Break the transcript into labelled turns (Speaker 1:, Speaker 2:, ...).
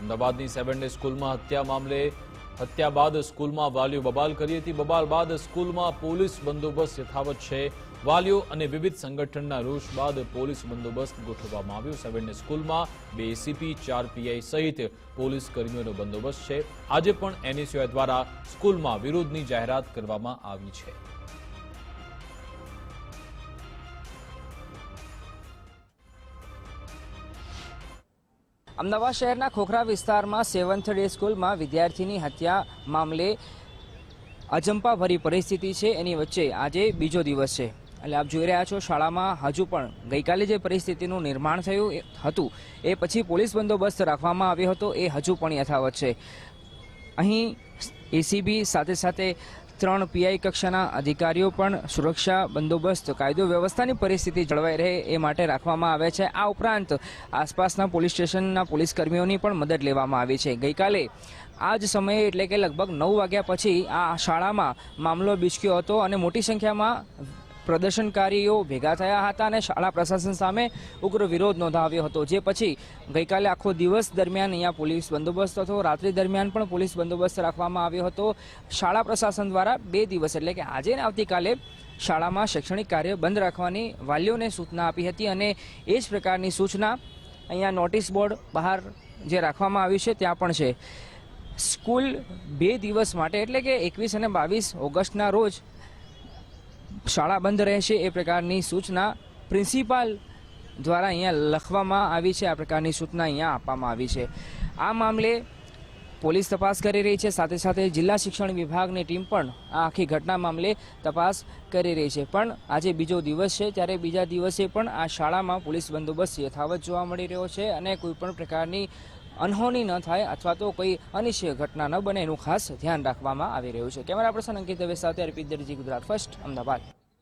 Speaker 1: અમદાવાદની seven day સ્કૂલમાં હત્યા મામલે, હત્યા બાદ સ્કૂલમાં વાલીઓ બબાલ કરી હતી. બબાલ બાદ સ્કૂલમાં પોલીસ બંદોબસ્ત યથાવત છે. વાલીઓ અને વિવિધ સંગઠનના રોષ બાદ પોલીસ બંદોબસ્ત ગોઠવવામાં આવ્યો. સેવન ડે સ્કૂલમાં બે એસીપી ચાર પીઆઈ સહિત પોલીસ કર્મીઓનો બંદોબસ્ત છે. આજે પણ એનએસયુઆઈ દ્વારા સ્કૂલમાં વિરોધની જાહેરાત કરવામાં આવી છે.
Speaker 2: અમદાવાદ શહેરના ખોખરા વિસ્તારમાં સેવન્થ ડે સ્કૂલમાં વિદ્યાર્થીની હત્યા મામલે અજંપાભરી પરિસ્થિતિ છે. એની વચ્ચે આજે બીજો દિવસ છે. એટલે આપ જોઈ રહ્યા છો, શાળામાં હજુ પણ ગઈકાલે જે પરિસ્થિતિનું નિર્માણ થયું હતું, એ પછી પોલીસ બંદોબસ્ત રાખવામાં આવ્યો હતો, એ હજુ પણ યથાવત છે. અહીં એસીબી સાથે સાથે ત્રણ પીઆઈ કક્ષાના અધિકારીઓ પણ સુરક્ષા બંદોબસ્ત, કાયદો, વ્યવસ્થાની પરિસ્થિતિ જળવાઈ રહે એ માટે રાખવામાં આવે છે. આ ઉપરાંત આસપાસના પોલીસ સ્ટેશનના પોલીસ કર્મીઓની પણ મદદ લેવામાં આવી છે. ગઈકાલે આ જ સમયે એટલે કે લગભગ નવ વાગ્યા પછી આ શાળામાં મામલો બીચક્યો હતો અને મોટી સંખ્યામાં પ્રદર્શનકારીઓ ભેગા થયા હતા અને શાળા પ્રશાસન સામે ઉગ્ર વિરોધ નોંધાવ્યો હતો. જે પછી ગઈકાલે આખો દિવસ દરમિયાન અહીંયા પોલીસ બંદોબસ્ત હતો. રાત્રિ દરમિયાન પણ પોલીસ બંદોબસ્ત રાખવામાં આવ્યો હતો. શાળા પ્રશાસન દ્વારા બે દિવસ એટલે કે આજે ને આવતીકાલે શાળામાં શૈક્ષણિક કાર્ય બંધ રાખવાની વાલીઓને સૂચના આપી હતી અને એ જ પ્રકારની સૂચના અહીંયા નોટિસ બોર્ડ બહાર જે રાખવામાં આવ્યું છે ત્યાં પણ છે. સ્કૂલ બે દિવસ માટે એટલે કે એકવીસ અને બાવીસ ઓગસ્ટના રોજ શાળા બંધ રહેશે એ પ્રકારની સૂચના પ્રિન્સિપાલ દ્વારા અહીંયા લખવામાં આવી છે. આ પ્રકારની સૂચના અહીંયા આપવામાં આવી છે. આ મામલે પોલીસ તપાસ કરી રહી છે. સાથે સાથે જિલ્લા શિક્ષણ વિભાગની ટીમ પણ આ આખી ઘટના મામલે તપાસ કરી રહી છે. પણ આજે બીજો દિવસ છે ત્યારે બીજા દિવસે પણ આ શાળામાં પોલીસ બંદોબસ્ત યથાવત જોવા મળી રહ્યો છે અને કોઈ પણ પ્રકારની અનહોની ન થાય અથવા તો કોઈ અનિશ્ચય ઘટના ન બને એનું ખાસ ધ્યાન રાખવામાં આવી રહ્યું છે. કેમેરા પર્સન અંકિત દવે સાથે અર્પિત દરજી ગુજરાત ફર્સ્ટ, અમદાવાદ.